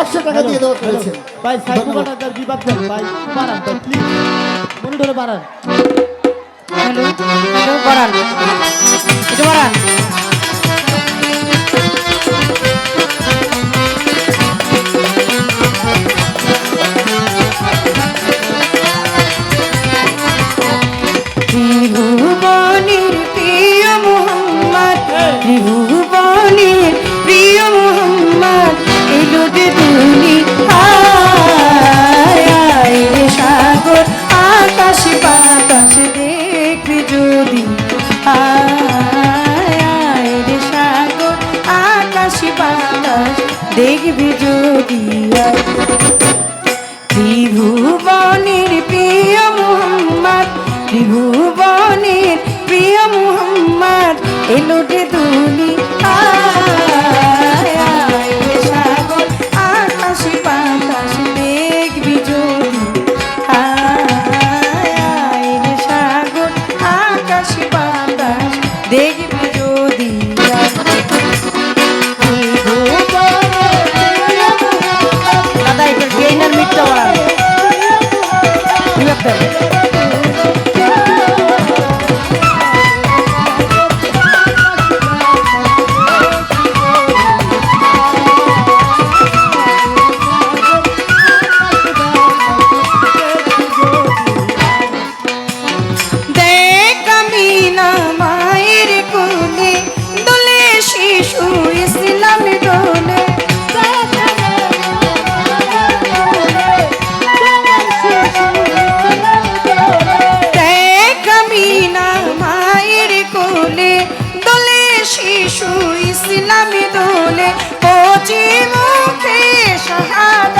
একশো টাকা দিয়ে দেওয়া হয়েছে। ভাই সাইকু বাটাদার বিবাদ দেন ভাই। বাড়ান ভাই প্লিজ মনিটরে বাড়ান। বাড়ান। এটা বাড়ান। আকাশে বাতাস দেখবি যদি ত্রিভুবন দোলে দোলে শিশু ইসলামী দোলে ও মুখে শাহাদ